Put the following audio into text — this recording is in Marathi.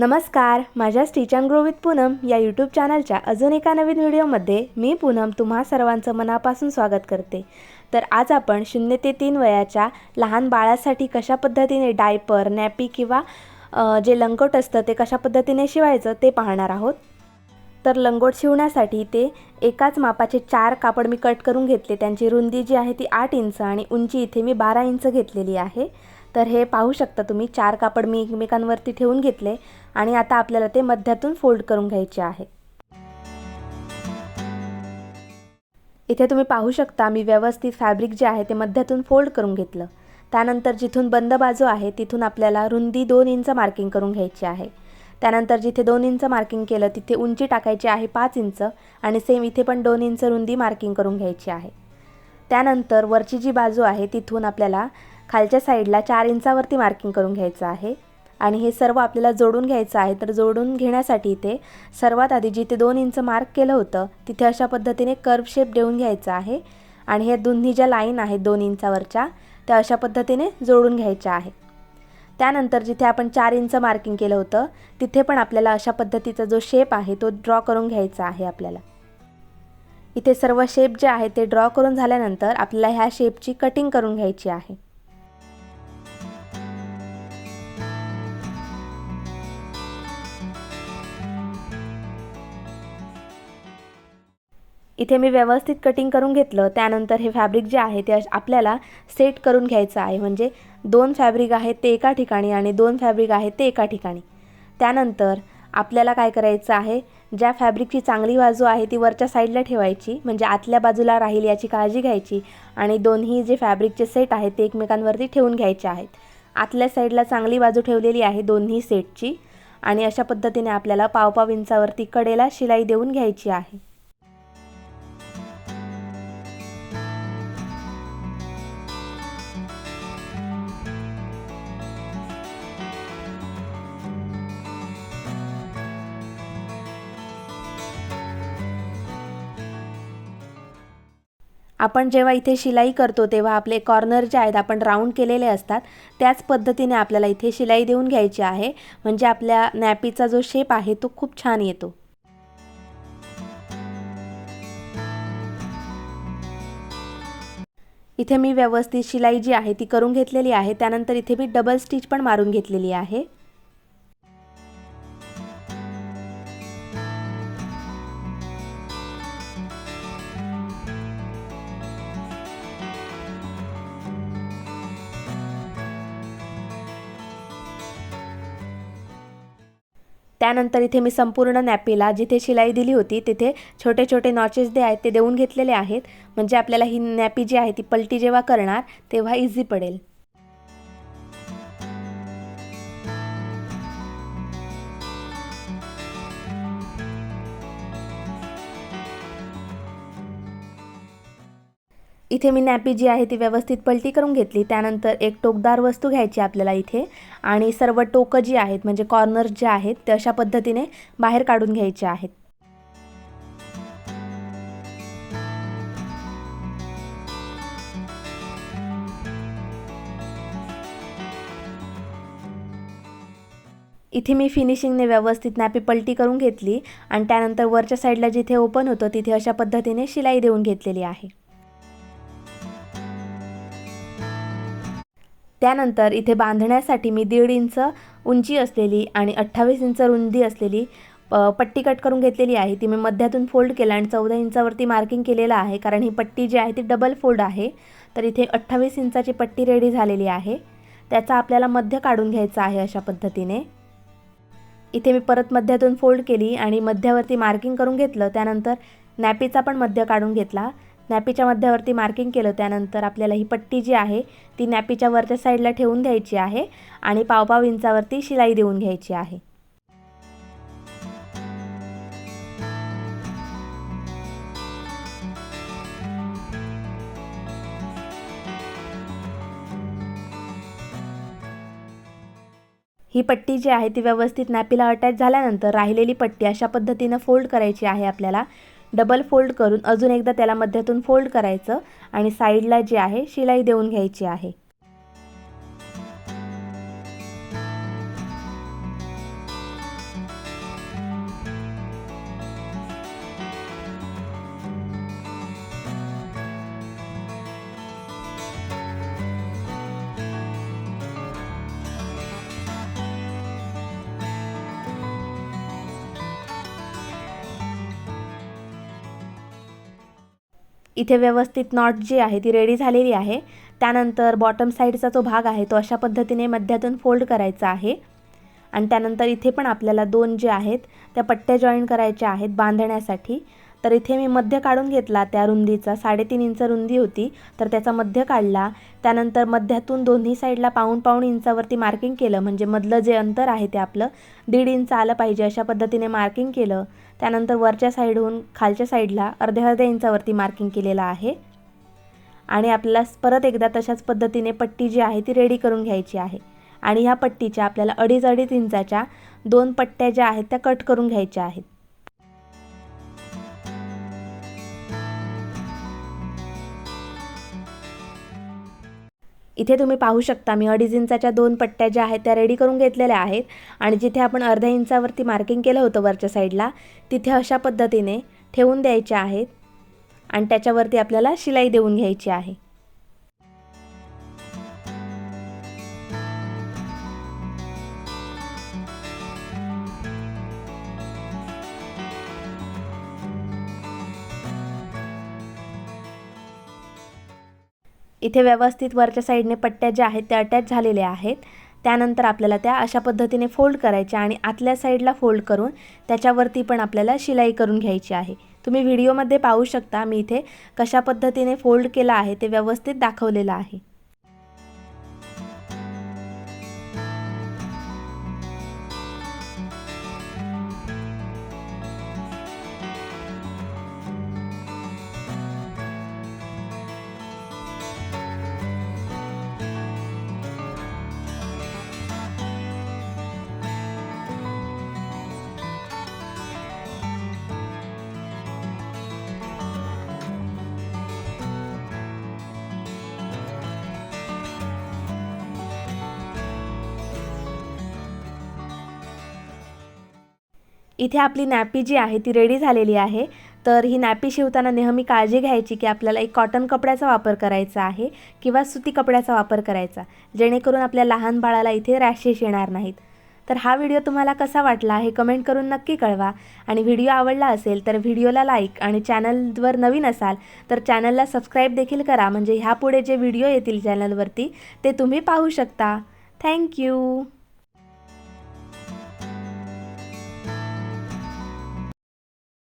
नमस्कार माझ्या stitch and grow with Poonam या यूट्यूब चॅनलच्या अजून एका नवीन व्हिडिओमध्ये मी पूनम तुम्हा सर्वांचं मनापासून स्वागत करते. तर आज आपण शून्य ते तीन वयाच्या लहान बाळासाठी कशा पद्धतीने डायपर नॅपी किंवा जे लंगोट असतं ते कशा पद्धतीने शिवायचं ते पाहणार आहोत. तर लंगोट शिवण्यासाठी ते एकाच मापाचे चार कापड मी कट करून घेतले. त्यांची रुंदी जी आहे ती आठ इंच आणि उंची इथे मी बारा इंच घेतलेली आहे. तर हे पाहू शकता तुम्ही. चार कापड मी एकमेकांवरती ठेवून घेतले आणि आता आपल्याला ते मध्यातून फोल्ड करून घ्यायचे आहे. इथे तुम्ही पाहू शकता मी व्यवस्थित फॅब्रिक जे आहे ते मध्यातून फोल्ड करून घेतलं. त्यानंतर जिथून बंद बाजू आहे तिथून आपल्याला रुंदी दोन इंच मार्किंग करून घ्यायची आहे. त्यानंतर जिथे दोन इंच मार्किंग केलं तिथे उंची टाकायची आहे पाच इंच आणि सेम इथे पण दोन इंच रुंदी मार्किंग करून घ्यायची आहे. त्यानंतर वरची जी बाजू आहे तिथून आपल्याला खालच्या साईडला चार इंचावरती मार्किंग करून घ्यायचं आहे. आणि हे सर्व आपल्याला जोडून घ्यायचं आहे. तर जोडून घेण्यासाठी इथे सर्वात आधी जिथे दोन इंच मार्क केलं होतं तिथे अशा पद्धतीने कर्व शेप देऊन घ्यायचा आहे. आणि हे दोन्ही ज्या लाईन आहेत दोन इंचावरच्या त्या अशा पद्धतीने जोडून घ्यायच्या आहे. त्यानंतर जिथे आपण चार इंच मार्किंग केलं होतं तिथे पण आपल्याला अशा पद्धतीचा जो शेप आहे तो ड्रॉ करून घ्यायचा आहे आपल्याला. इथे सर्व शेप जे आहे ते ड्रॉ करून झाल्यानंतर आपल्याला ह्या शेपची कटिंग करून घ्यायची आहे. इथे मी व्यवस्थित कटिंग करून घेतलं. त्यानंतर हे फॅब्रिक जे आहे ते अश- आपल्याला सेट करून घ्यायचं आहे. म्हणजे दोन फॅब्रिक आहेत ते एका ठिकाणी आणि दोन फॅब्रिक आहेत ते एका ठिकाणी. त्यानंतर आपल्याला काय करायचं आहे? ज्या फॅब्रिकची चांगली बाजू आहे ती वरच्या साईडला ठेवायची. म्हणजे आतल्या बाजूला राहील याची काळजी घ्यायची आणि दोन्ही जे फॅब्रिकचे सेट आहेत ते एकमेकांवरती ठेवून घ्यायचे आहेत. आतल्या साईडला चांगली बाजू ठेवलेली आहे दोन्ही सेटची आणि अशा पद्धतीने आपल्याला पावपाव इंचावरती कडेला शिलाई देऊन घ्यायची आहे. आपण जेव्हा इथे शिलाई करतो तेव्हा आपले कॉर्नर जे आहेत आपण राऊंड केलेले असतात त्याच पद्धतीने आपल्याला इथे शिलाई देऊन घ्यायची आहे. म्हणजे आपल्या नॅपीचा जो शेप आहे तो खूप छान येतो. इथे मी व्यवस्थित शिलाई जी आहे ती करून घेतलेली आहे. त्यानंतर इथे मी डबल स्टिच पण मारून घेतलेली आहे. त्यानंतर इथे मी संपूर्ण नॅपीला जिथे शिलाई दिली होती तिथे छोटे छोटे नॉचेस जे आहेत ते देऊन घेतलेले आहेत. म्हणजे आपल्याला ही नॅपी जी आहे ती पलटी जेव्हा करणार तेव्हा इझी पडेल. इथे मी नॅपी जी आहे ती व्यवस्थित पलटी करून घेतली. त्यानंतर एक टोकदार वस्तू घ्यायची आपल्याला इथे. आणि सर्व टोकं जी आहेत म्हणजे कॉर्नर्स जे आहेत ते अशा पद्धतीने बाहेर काढून घ्यायचे आहेत. इथे मी फिनिशिंगने व्यवस्थित नॅपी पलटी करून घेतली. आणि त्यानंतर वरच्या साईडला जिथे ओपन होतं तिथे अशा पद्धतीने शिलाई देऊन घेतलेली आहे. त्यानंतर इथे बांधण्यासाठी मी दीड इंच उंची असलेली आणि अठ्ठावीस इंच रुंदी असलेली प पट्टी कट करून घेतलेली आहे. ती मी मध्यातून फोल्ड केलं आणि चौदा इंचावरती मार्किंग केलेलं आहे. कारण ही पट्टी जी आहे ती डबल फोल्ड आहे. तर इथे अठ्ठावीस इंचाची पट्टी रेडी झालेली आहे. त्याचा आपल्याला मध्य काढून घ्यायचा आहे अशा पद्धतीने. इथे मी परत मध्यातून फोल्ड केली आणि मध्यावरती मार्किंग करून घेतलं. त्यानंतर नॅपीचा पण मध्य काढून घेतला. नॅपीच्या मध्यावरती मार्किंग केलं त्यानंतर आपल्याला ही पट्टी जी आहे ती नॅपीच्या वरच्या साईडला ठेवून द्यायची आहे आणि पावपाव इंचावरती शिलाई देऊन घ्यायची आहे. ही पट्टी जी आहे ती व्यवस्थित नॅपीला अटॅच झाल्यानंतर राहिलेली पट्टी अशा पद्धतीनं फोल्ड करायची आहे आपल्याला. डबल फोल्ड करून अजून एकदा त्याला मध्यातून फोल्ड करायचं आणि साईडला जी आहे शिलाई देऊन घ्यायची आहे. इथे व्यवस्थित नॉट जी आहे ती रेडी झालेली आहे. त्यानंतर बॉटम साईडचा जो भाग आहे तो अशा पद्धतीने मध्यातून फोल्ड करायचा आहे. आणि त्यानंतर इथे पण आपल्याला दोन जे आहेत त्या पट्ट्या जॉईन करायच्या आहेत बांधण्यासाठी. तर इथे मी मध्य काढून घेतला त्या रुंदीचा साडेतीन इंच रुंदी होती तर त्याचा मध्य काढला. त्यानंतर मध्यातून दोन्ही साईडला पाऊण पाऊण इंचावरती मार्किंग केलं म्हणजे मधलं जे अंतर आहे ते आपलं दीड इंच आलं पाहिजे अशा पद्धतीने मार्किंग केलं. त्यानंतर वरच्या साईडहून खालच्या साईडला अर्ध्या अर्ध्या इंचावरती मार्किंग केलेलं आहे. आणि आपल्याला परत एकदा तशाच पद्धतीने पट्टी जी आहे ती रेडी करून घ्यायची आहे. आणि ह्या पट्टीच्या आपल्याला अडीच अडीच इंचाच्या दोन पट्ट्या ज्या आहेत त्या कट करून घ्यायच्या आहेत. इथे तुम्ही पाहू शकता मी अडीच इंचाच्या दोन पट्ट्या ज्या आहेत त्या रेडी करून घेतलेल्या आहेत. आणि जिथे आपण अर्ध्या इंचावरती मार्किंग केलं होतं वरच्या साईडला तिथे अशा पद्धतीने ठेवून द्यायच्या आहेत. आणि त्याच्यावरती आपल्याला शिलाई देऊन घ्यायची आहे. इथे व्यवस्थित वरच्या साईडने पट्ट्या ज्या आहेत त्या अटॅच झालेल्या आहेत. त्यानंतर आपल्याला त्या अशा पद्धतीने फोल्ड करायच्या आणि आतल्या साईडला फोल्ड करून त्याच्यावरती पण आपल्याला शिलाई करून घ्यायची आहे. तुम्ही व्हिडिओमध्ये पाहू शकता मी इथे कशा पद्धतीने फोल्ड केला आहे ते व्यवस्थित दाखवलेलं आहे. इथे आपली नॅपी जी आहे ती रेडी झालेली आहे. तर ही नॅपी शिवताना नेहमी काळजी घ्यायची की आपल्याला एक कॉटन कपड्याचा वापर करायचा आहे किंवा सुती कपड्याचा वापर करायचा जेणेकरून आपल्या लहान बाळाला इथे रॅशेस येणार नाहीत. तर हा व्हिडिओ तुम्हाला कसा वाटला हे कमेंट करून नक्की कळवा. आणि व्हिडिओ आवडला असेल तर व्हिडिओला लाईक आणि चॅनलवर नवीन असाल तर चॅनलला सबस्क्राईब देखील करा. म्हणजे ह्यापुढे जे व्हिडिओ येतील चॅनलवरती ते तुम्ही पाहू शकता. थँक्यू